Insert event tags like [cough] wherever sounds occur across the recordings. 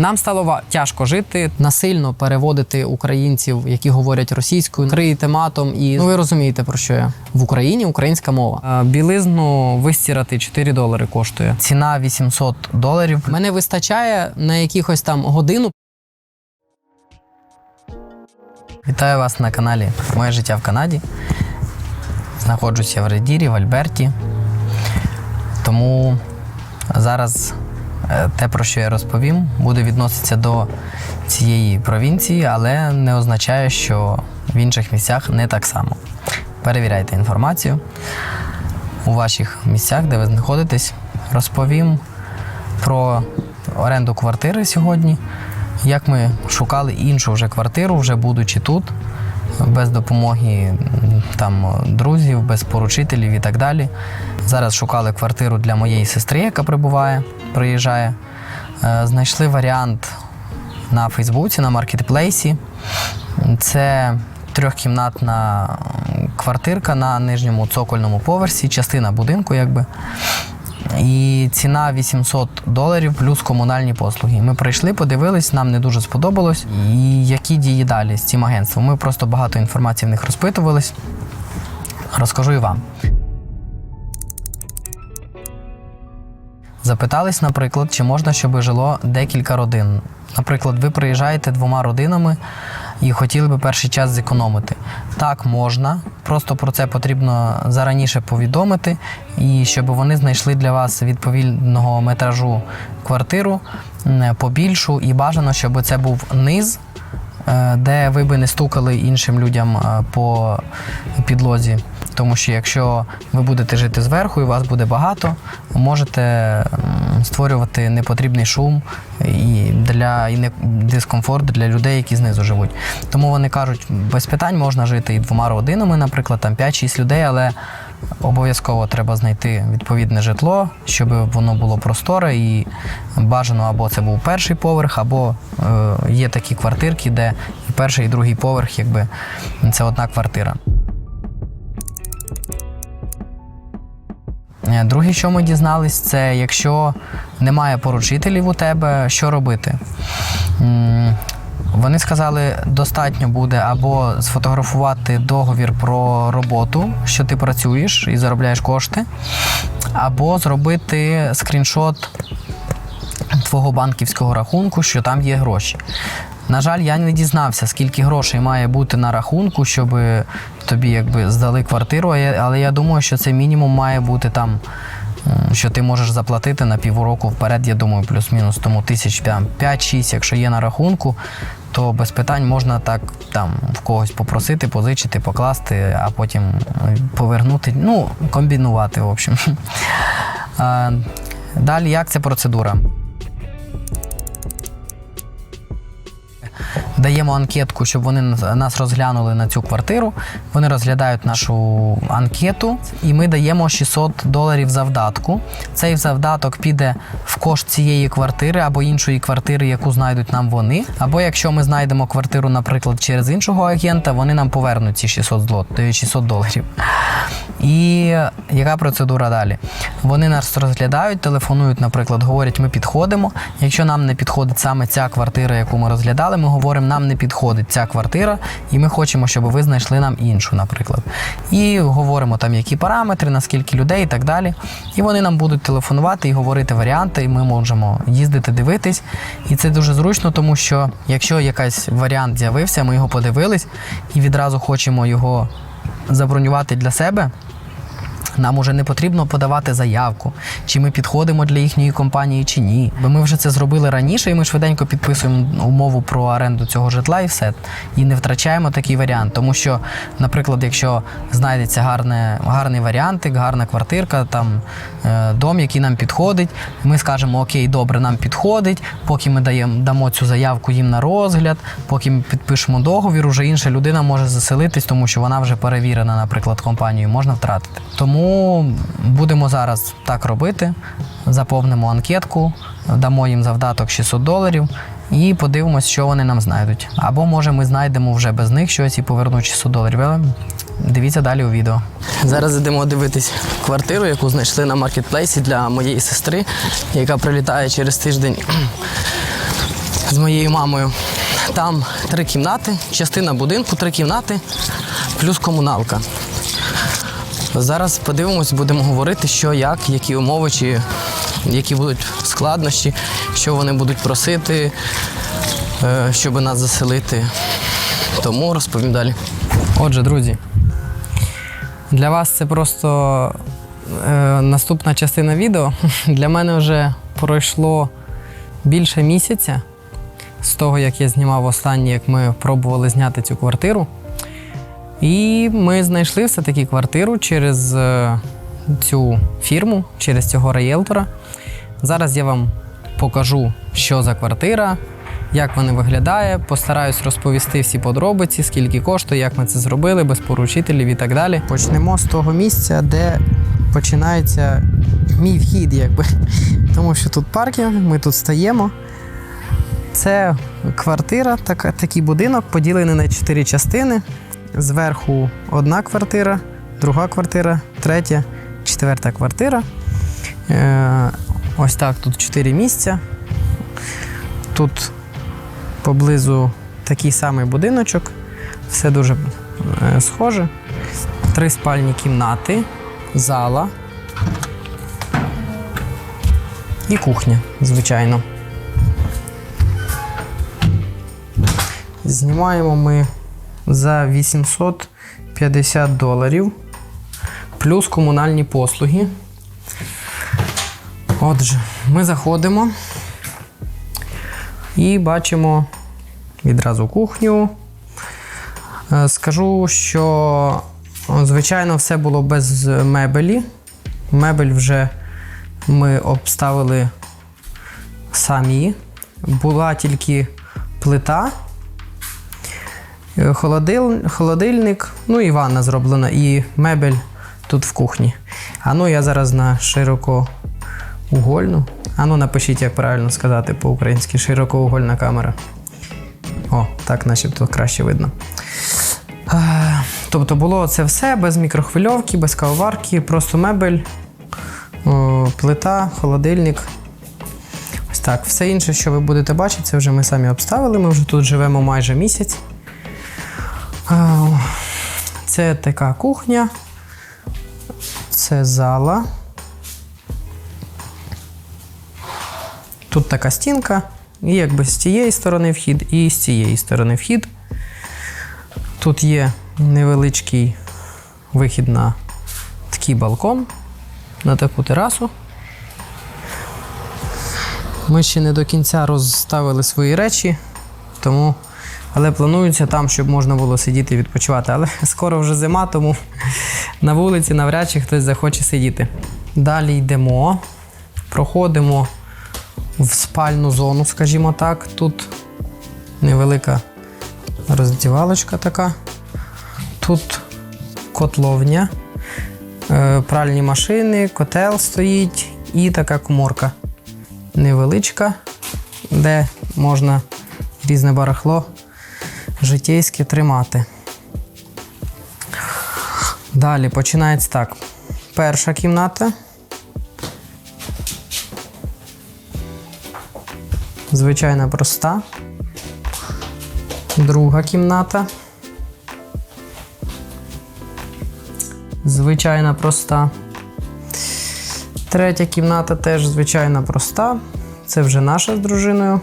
Нам стало тяжко жити, насильно переводити українців, які говорять російською, криєте матом. І ну ви розумієте про що я в Україні українська мова. Е, Білизну вистирати 4 долари коштує. Ціна 800 доларів. Мене вистачає на якихось там годину. Вітаю вас на каналі Моє життя в Канаді. Знаходжуся в Редірі, в Альберті. Тому зараз те, про що я розповім, буде відноситися до цієї провінції, але не означає, що в інших місцях не так само. Перевіряйте інформацію у ваших місцях, де ви знаходитесь. Розповім про оренду квартири сьогодні, як ми шукали іншу вже квартиру, вже будучи тут, без допомоги там друзів, без поручителів і так далі. Зараз шукали квартиру для моєї сестри, яка прибуває, приїжджає. Е, Знайшли варіант на Фейсбуці, на маркетплейсі. Це трьохкімнатна квартирка на нижньому цокольному поверсі, частина будинку, якби. І ціна 800 доларів плюс комунальні послуги. Ми прийшли, подивились, нам не дуже сподобалось. І які дії далі з цим агентством? Ми просто багато інформації в них розпитувались. Розкажу і вам. Запитались, наприклад, чи можна, щоб жило декілька родин. Наприклад, ви приїжджаєте двома родинами і хотіли би перший час зекономити. Так, можна, просто про це потрібно зараніше повідомити, і щоб вони знайшли для вас відповідного метражу квартиру побільшу, і бажано, щоб це був низ, е, де ви би не стукали іншим людям е, по підлозі. Тому що якщо ви будете жити зверху і вас буде багато, можете створювати непотрібний шум і для і не дискомфорт для людей, які знизу живуть. Тому вони кажуть, без питань можна жити і двома родинами, наприклад, там 5-6 людей, але обов'язково треба знайти відповідне житло, щоб воно було просторе і бажано або це був перший поверх, або е, є такі квартирки, де і перший, і другий поверх, якби це одна квартира. Друге, що ми дізнались, це якщо немає поручителів у тебе, що робити? Вони сказали, достатньо буде або сфотографувати договір про роботу, що ти працюєш і заробляєш кошти, або зробити скріншот твого банківського рахунку, що там є гроші. На жаль, я не дізнався, скільки грошей має бути на рахунку, щоб тобі якби здали квартиру, але я думаю, що це мінімум має бути там, що ти можеш заплатити на півроку вперед, я думаю, плюс-мінус тому тисяч там 5-6, якщо є на рахунку, то без питань можна так там в когось попросити, позичити, покласти, а потім е, повернути. Ну, комбінувати, в общем. [laughs] Далі, як ця процедура? Даємо анкетку, щоб вони нас- розглянули на цю квартиру. Вони розглядають нашу анкету, і ми даємо 600 доларів завдатку. Цей завдаток піде в кошт цієї квартири або іншої квартири, яку знайдуть нам вони. Або якщо ми знайдемо квартиру, наприклад, через іншого агента, вони нам повернуть ці 600 злот, е, 600 доларів. І яка процедура далі? Вони нас розглядають, телефонують, наприклад, говорять, ми підходимо. Якщо нам не підходить саме ця квартира, яку ми розглядали, ми говоримо, нам не підходить ця квартира, і ми хочемо, щоб ви знайшли нам іншу, наприклад. І говоримо там, які параметри, наскільки людей і так далі. І вони нам будуть телефонувати і говорити варіанти, і ми можемо їздити, дивитись. І це дуже зручно, тому що якщо якийсь варіант з'явився, ми його подивились і відразу хочемо його забронювати для себе. Нам уже не потрібно подавати заявку, чи ми підходимо для їхньої компанії, чи ні. Бо ми вже це зробили раніше, і ми швиденько підписуємо умову про оренду цього житла і все. І не втрачаємо такий варіант. Тому що, наприклад, якщо знайдеться гарне, гарний варіантик, гарна квартирка, там е, дом, який нам підходить, ми скажемо, окей, добре, нам підходить, поки ми даємо, дамо цю заявку їм на розгляд, поки ми підпишемо договір, уже інша людина може заселитись, тому що вона вже перевірена, наприклад, компанією, можна втратити. Тому будемо зараз так робити. Заповнимо анкетку, дамо їм завдаток 600 доларів і подивимось, що вони нам знайдуть. Або може ми знайдемо вже без них щось і повернуть 600 доларів. Але Дивіться далі у відео. Зараз йдемо дивитись квартиру, яку знайшли на маркетплейсі для моєї сестри, яка прилітає через тиждень з моєю мамою. Там три кімнати, частина будинку, три кімнати, плюс комуналка. Зараз подивимось, будемо говорити, що як, які умови, чи які будуть складнощі, що вони будуть просити, е, щоб нас заселити. Тому розповім далі. Отже, друзі, для вас це просто е, наступна частина відео. [laughs] Для мене вже пройшло більше місяця з того, як я знімав останнє, як ми пробували зняти цю квартиру. І ми знайшли все-таки квартиру через е, цю фірму, через цього реєлтора. Зараз я вам покажу, що за квартира, як вона виглядає. Постараюсь розповісти всі подробиці, скільки коштує, як ми це зробили, без поручителів і так далі. Почнемо з того місця, де починається мій вхід, якби. [laughs] Тому що тут паркінг, ми тут стаємо. Це квартира, така, такий будинок, поділений на чотири частини. Зверху одна квартира, друга квартира, третя, четверта квартира. Е, ось так, тут чотири місця. Тут поблизу такий самий будиночок. Все дуже е, схоже. Три спальні кімнати, зала і кухня, звичайно. Знімаємо ми за 850 доларів плюс комунальні послуги. Отже, ми заходимо і бачимо відразу кухню. Е, Скажу, що звичайно все було без мебелі. Мебель вже ми обставили самі. Була тільки плита. Холодил, холодильник, ну і ванна зроблена, і мебель тут в кухні. А ну я зараз на широкоугольну. А ну напишіть, як правильно сказати по-українськи широкоугольна камера. О, так начебто краще видно. Тобто було це все без мікрохвильовки, без кавоварки, просто мебель, плита, холодильник. Ось так. Все інше, що ви будете бачити, це вже ми самі обставили. Ми вже тут живемо майже місяць. Це така кухня. Це зала. Тут така стінка. І якби з цієї сторони вхід, і з цієї сторони вхід. Тут є невеличкий вихід на такий балкон, на таку терасу. Ми ще не до кінця розставили свої речі, тому. Але планується там, щоб можна було сидіти і відпочивати. Але [laughs] скоро вже зима, тому [laughs] на вулиці навряд чи хтось захоче сидіти. Далі йдемо, проходимо в спальну зону, скажімо так. Тут невелика роздівалочка така. Тут котловня, е, пральні машини, котел стоїть і така коморка невеличка, де можна різне барахло житейське тримати. Далі починається так. Перша кімната. Звичайна проста. Друга кімната. Звичайна проста. Третя кімната теж звичайна проста. Це вже наша з дружиною.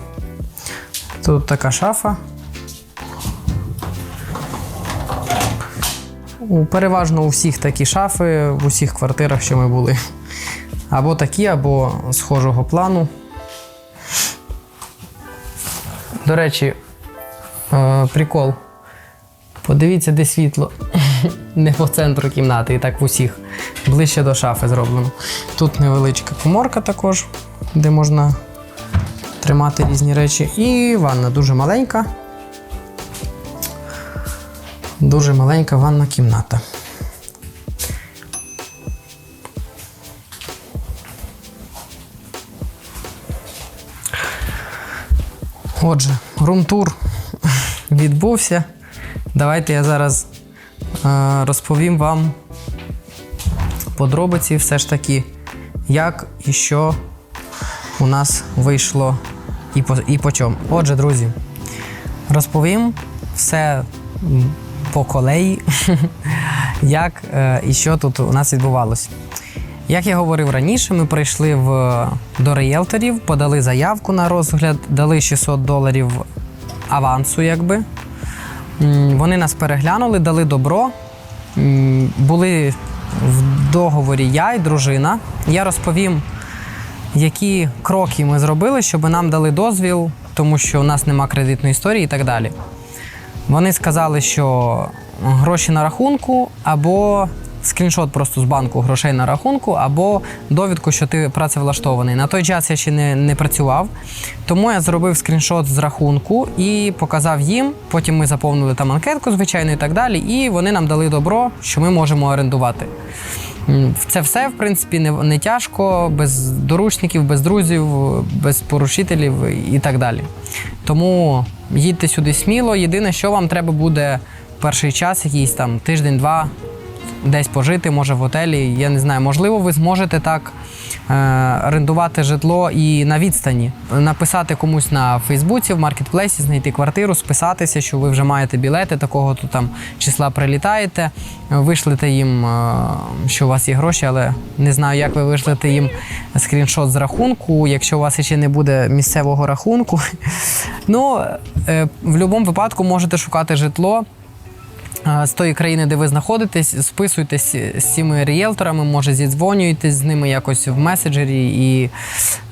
Тут така шафа. У, переважно у всіх такі шафи, в усіх квартирах, що ми були. Або такі, або схожого плану. До речі, е, прикол. Подивіться, де світло. [laughs] Не по центру кімнати, і так в усіх. Ближче до шафи зроблено. Тут невеличка коморка також, де можна тримати різні речі. І ванна дуже маленька. Дуже маленька ванна кімната. Отже, румтур [laughs] відбувся. Давайте я зараз е, розповім вам подробиці, все ж таки, як і що у нас вийшло і по, і по чому. Отже, друзі, розповім все по колеї, [laughs] як е, і що тут у нас відбувалося. Як я говорив раніше, ми прийшли в, до риелторів, подали заявку на розгляд, дали 600 доларів авансу, якби. Вони нас переглянули, дали добро. Були в договорі я і дружина. Я розповім, які кроки ми зробили, щоб нам дали дозвіл, тому що у нас нема кредитної історії і так далі. Вони сказали, що гроші на рахунку, або скріншот просто з банку грошей на рахунку, або довідку, що ти працевлаштований. На той час я ще не, не працював, тому я зробив скріншот з рахунку і показав їм. Потім ми заповнили там анкетку, звичайно, і так далі. І вони нам дали добро, що ми можемо орендувати. Це все, в принципі, не, не тяжко, без доручників, без друзів, без порушителів і так далі. Тому їдьте сюди сміло. Єдине, що вам треба буде перший час, якийсь там тиждень-два, десь пожити, може в готелі. Я не знаю, можливо, ви зможете так е, орендувати житло і на відстані. Написати комусь на Фейсбуці, в маркетплейсі, знайти квартиру, списатися, що ви вже маєте білети, такого то там числа прилітаєте, вишлете їм, е, що у вас є гроші, але не знаю, як ви вишлете їм скріншот з рахунку, якщо у вас ще не буде місцевого рахунку. [laughs] Ну, е, в будь-якому випадку можете шукати житло. З тої країни, де ви знаходитесь, списуйтесь з цими ріелторами, може зідзвонюєтесь з ними якось в меседжері і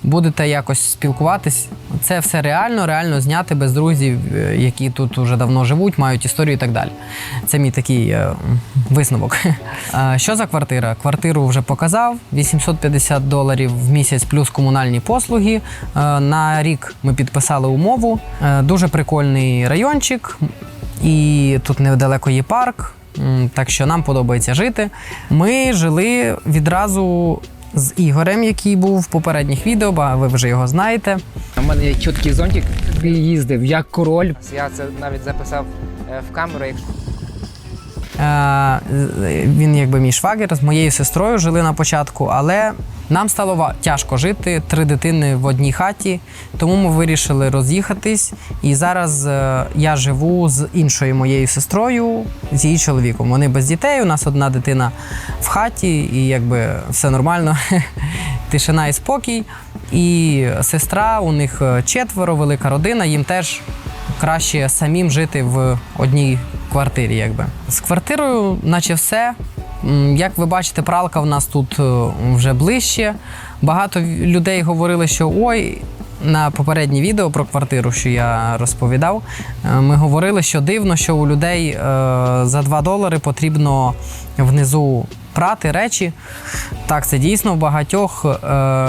будете якось спілкуватись. Це все реально, реально зняти без друзів, е, які тут уже давно живуть, мають історію і так далі. Це мій такий е, висновок. [laughs] Що за квартира? Квартиру вже показав. 850 доларів в місяць плюс комунальні послуги. Е, На рік ми підписали умову. Дуже прикольний райончик. І тут недалеко є парк, так що нам подобається жити. Ми жили відразу з Ігорем, який був в попередніх відео, бо ви вже його знаєте. У мене є чіткий зонтик, який їздив як король. Я це навіть записав е, в камеру. Якщо Він якби мій швагер з моєю сестрою жили на початку, але нам стало тяжко жити, три дитини в одній хаті, тому ми вирішили роз'їхатись. І зараз е, я живу з іншою моєю сестрою, з її чоловіком. Вони без дітей, у нас одна дитина в хаті, і якби все нормально, [laughs] тишина і спокій. І сестра, у них е, четверо, велика родина, їм теж краще самим жити в одній квартирі, якби. З квартирою, наче все. Як ви бачите, пралка в нас тут е, вже ближче. Багато людей говорили, що ой. На попереднє відео про квартиру, що я розповідав, е, ми говорили, що дивно, що у людей е, за 2 долари потрібно внизу прати речі. Так, це дійсно в багатьох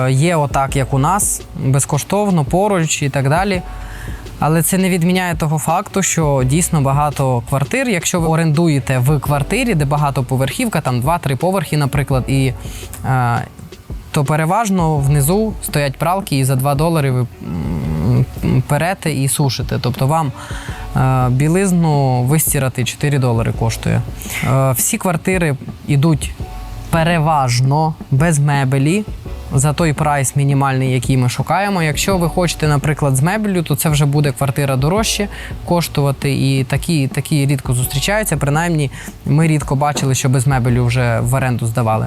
є отак, як у нас, безкоштовно, поруч і так далі. Але це не відміняє того факту, що дійсно багато квартир, якщо ви орендуєте в квартирі, де багатоповерхівка, там 2-3 поверхи, наприклад, і е, то переважно внизу стоять пралки, і за 2 долари ви перете і сушите. Тобто вам е, білизну вистирати 4 долари коштує. Е, всі квартири йдуть переважно без мебелі. За той прайс мінімальний, який ми шукаємо. Якщо ви хочете, наприклад, з мебелью, то це вже буде квартира дорожче коштувати, і такі, такі рідко зустрічаються. Принаймні, ми рідко бачили, що без мебелю вже в оренду здавали.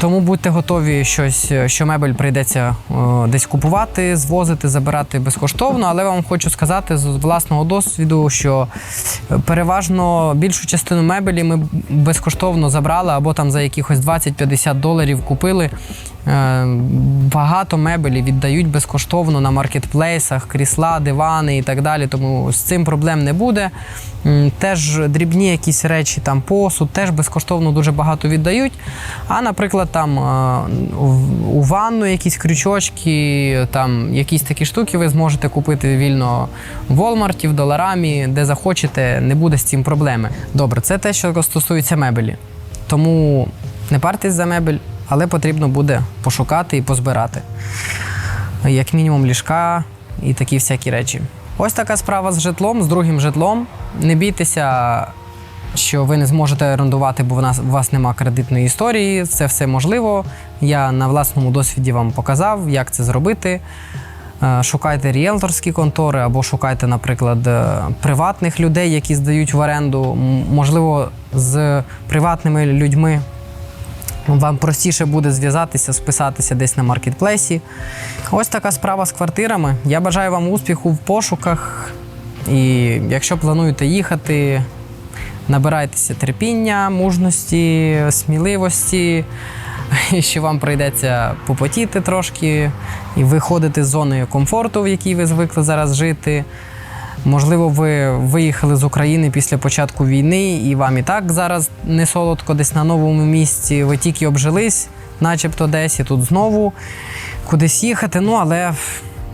Тому будьте готові щось, що мебель прийдеться е, десь купувати, звозити, забирати безкоштовно. Але вам хочу сказати з власного досвіду, що е, переважно більшу частину мебелі ми безкоштовно забрали або там за якихось 20-50 доларів купили. Е, Багато мебелі віддають безкоштовно на маркетплейсах, крісла, дивани і так далі. Тому з цим проблем не буде. Теж дрібні якісь речі, там посуд, теж безкоштовно дуже багато віддають. А, наприклад, там е, у ванну якісь крючочки, там якісь такі штуки ви зможете купити вільно в Walmart, в доларамі, де захочете, не буде з цим проблеми. Добре, це те, що стосується мебелі. Тому не партесь за мебель, але потрібно буде пошукати і позбирати. Як мінімум ліжка і такі всякі речі. Ось така справа з житлом, з другим житлом. Не бійтеся, що ви не зможете орендувати, бо в нас у вас нема кредитної історії. Це все можливо. Я на власному досвіді вам показав, як це зробити. Е, Шукайте ріелторські контори або шукайте, наприклад, е, приватних людей, які здають в оренду. Можливо, з приватними людьми вам простіше буде зв'язатися, списатися десь на маркетплейсі. Ось така справа з квартирами. Я бажаю вам успіху в пошуках. І якщо плануєте їхати, набирайтеся терпіння, мужності, сміливості, [laughs] що вам прийдеться попотіти трошки і виходити з зони комфорту, в якій ви звикли зараз жити. Можливо, ви виїхали з України після початку війни, і вам і так зараз не солодко десь на новому місці. Ви тільки обжились, начебто десь, і тут знову кудись їхати. Ну, але,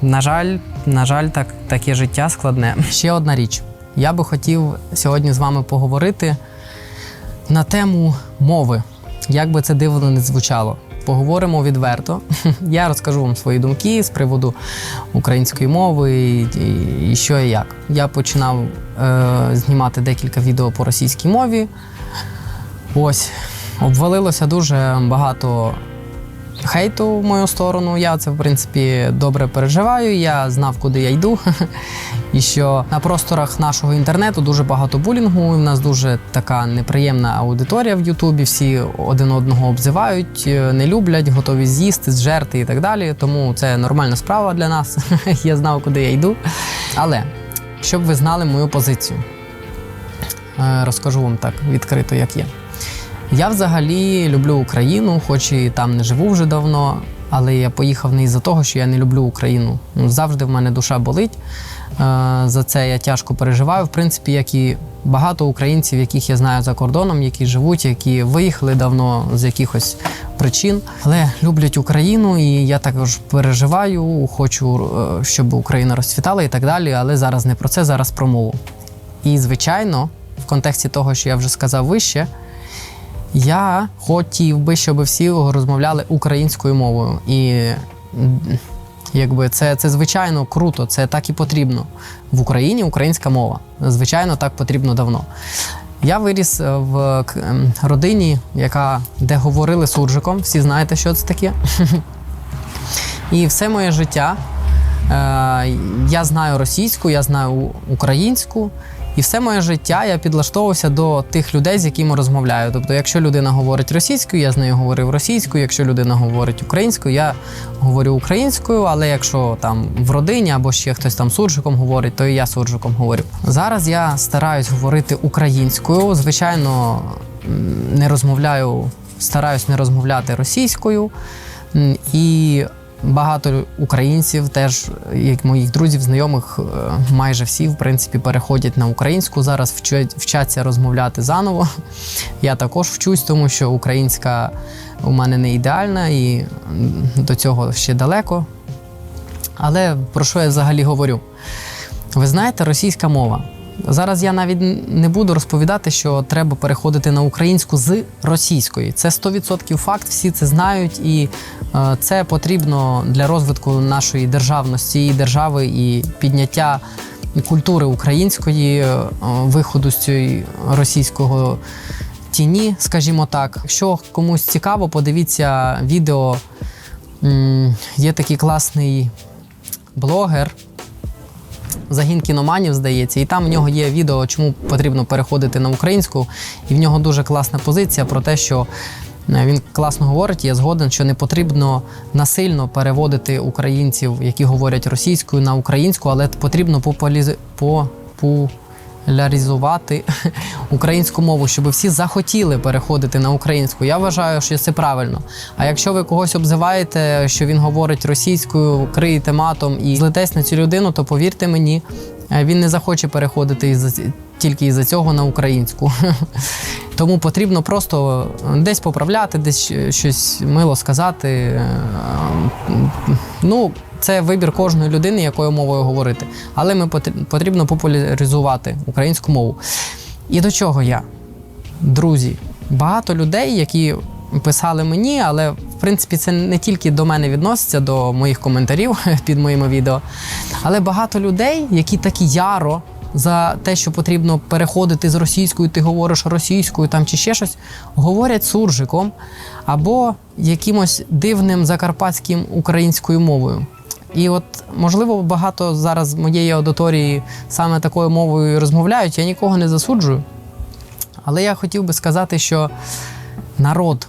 на жаль, на жаль, так, таке життя складне. Ще одна річ. Я би хотів сьогодні з вами поговорити на тему мови. Як би це дивно не звучало. Поговоримо відверто. [laughs] Я розкажу вам свої думки з приводу української мови і, що і як. Я починав е, знімати декілька відео по російській мові. Ось, обвалилося дуже багато хейту в мою сторону. Я це, в принципі, добре переживаю. Я знав, куди я йду. [laughs] І що на просторах нашого інтернету дуже багато булінгу. В нас дуже така неприємна аудиторія в Ютубі. Всі один одного обзивають, е, не люблять, готові з'їсти, зжерти і так далі. Тому це нормальна справа для нас. [laughs] Я знав, куди я йду. Але щоб ви знали мою позицію, Е, розкажу вам так відкрито, як є. Я взагалі люблю Україну, хоч і там не живу вже давно, але я поїхав не із-за того, що я не люблю Україну. Ну, Завжди в мене душа болить. Е, За це я тяжко переживаю. В принципі, як і багато українців, яких я знаю за кордоном, які живуть, які виїхали давно з якихось причин, але люблять Україну, і я також переживаю, хочу, е, щоб Україна розцвітала і так далі. Але зараз не про це, зараз про мову. І, звичайно, в контексті того, що я вже сказав вище, я хотів би, щоб всі розмовляли українською мовою. І якби це, це звичайно круто, це так і потрібно. В Україні українська мова. Звичайно, так потрібно давно. Я виріс е, в ем, родині, яка де говорили суржиком. Всі знаєте, що це таке. [laughs] І все моє життя е, я знаю російську, я знаю українську, і все моє життя я підлаштовувався до тих людей, з якими розмовляю. Тобто, якщо людина говорить російською, я з нею говорив російською. Якщо людина говорить українською, я говорю українською. Але якщо там в родині або ще хтось там суржиком говорить, то і я суржиком говорю. Зараз я стараюсь говорити українською. Звичайно, не розмовляю, стараюсь не розмовляти російською. І багато українців, теж як моїх друзів, знайомих, е, майже всі, в принципі, переходять на українську. Зараз вчаться розмовляти заново. Я також вчусь, тому що українська у мене не ідеальна і до цього ще далеко. Але про що я взагалі говорю? Ви знаєте, російська мова. Зараз я навіть не буду розповідати, що треба переходити на українську з російської. Це 100% факт, всі це знають, і е, це потрібно для розвитку нашої державності і держави і підняття культури української, е, виходу з цієї російського тіні, скажімо так. Якщо комусь цікаво, подивіться відео. Є такий класний блогер. Загін кіноманів, здається, і там в нього є відео, чому потрібно переходити на українську. І в нього дуже класна позиція про те, що е, він класно говорить. Я згоден, що не потрібно насильно переводити українців, які говорять російською, на українську, але потрібно популяризувати. По, популяризувати [laughs] українську мову, щоб всі захотіли переходити на українську. Я вважаю, що це правильно. А якщо ви когось обзиваєте, що він говорить російською, криєте матом і злетесь на цю людину, то повірте мені, е, він не захоче переходити із тільки із-за цього на українську. [laughs] Тому потрібно просто десь поправляти, десь щось мило сказати. Е, Ну, це вибір кожної людини, якою мовою говорити. Але ми потр- потрібно популяризувати українську мову. І до чого я? Друзі, багато людей, які писали мені, але в принципі це не тільки до мене відноситься, до моїх коментарів [laughs] під моїми відео. Але багато людей, які такі яро за те, що потрібно переходити з російською, ти говориш російською там чи ще щось, говорять суржиком або якимось дивним закарпатським українською мовою. І от, можливо, багато зараз моєї аудиторії саме такою мовою розмовляють. Я нікого не засуджую. Але я хотів би сказати, що народ,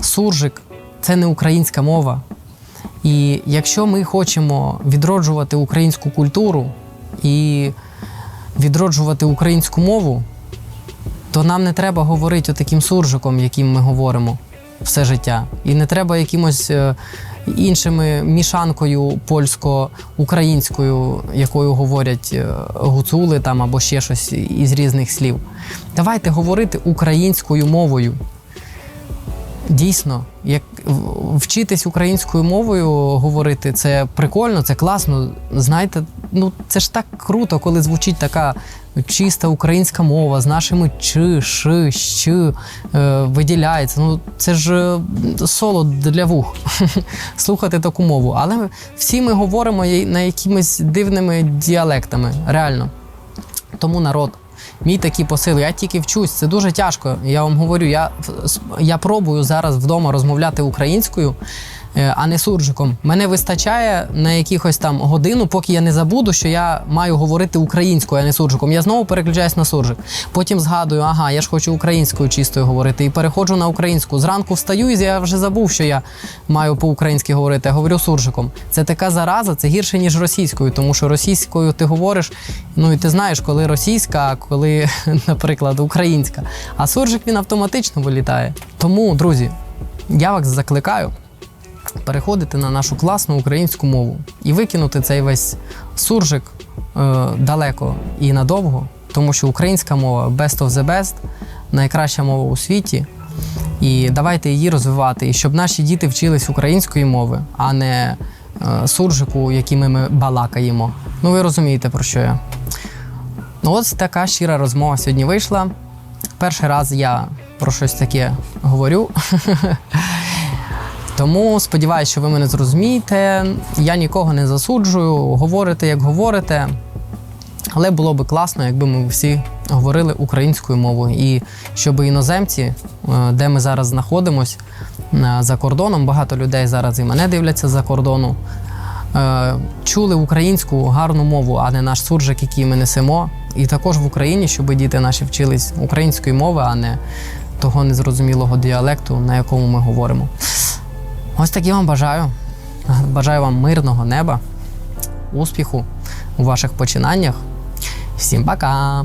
суржик це не українська мова. І якщо ми хочемо відроджувати українську культуру і відроджувати українську мову, то нам не треба говорити таким суржиком, яким ми говоримо все життя. І не треба якимось е, іншими мішанкою польсько-українською, якою говорять е, гуцули там або ще щось із різних слів. Давайте говорити українською мовою. Дійсно, як вчитись українською мовою говорити, це прикольно, це класно. Знаєте, ну це ж так круто, коли звучить така чиста українська мова з нашими чи, ши, щ, е, виділяється. Ну це ж е, солод для вух [laughs] слухати таку мову. Але всі ми говоримо на якимись дивними діалектами, реально. Тому народ. Мій такі посил, я тільки вчусь, це дуже тяжко. Я вам говорю, я, я пробую зараз вдома розмовляти українською, а не суржиком. Мене вистачає на якихось там годину, поки я не забуду, що я маю говорити українською, а не суржиком. Я знову переключаюсь на суржик. Потім згадую, ага, я ж хочу українською чистою говорити, і переходжу на українську. Зранку встаю, і я вже забув, що я маю по-українськи говорити, я говорю суржиком. Це така зараза, це гірше, ніж російською, тому що російською ти говориш, ну і ти знаєш, коли російська, а коли, [laughs] наприклад, українська. А суржик він автоматично вилітає. Тому, друзі, я вас закликаю переходити на нашу класну українську мову і викинути цей весь суржик е, далеко і надовго, тому що українська мова best of the best, найкраща мова у світі. І давайте її розвивати, і щоб наші діти вчились української мови, а не е, суржику, якими ми балакаємо. Ну, ви розумієте, про що я. Ну, ось така щира розмова сьогодні вийшла. Перший раз я про щось таке говорю. [laughs] Тому сподіваюся, що ви мене зрозумієте. Я нікого не засуджую, говорите, як говорите. Але було би класно, якби ми всі говорили українською мовою. І щоб іноземці, е, де ми зараз знаходимось, е, за кордоном, багато людей зараз і мене дивляться за кордону, е, чули українську гарну мову, а не наш суржик, який ми несемо. І також в Україні, щоб діти наші вчились української мови, а не того незрозумілого діалекту, на якому ми говоримо. Ось так я вам бажаю. Бажаю вам мирного неба, успіху у ваших починаннях. Всім пока!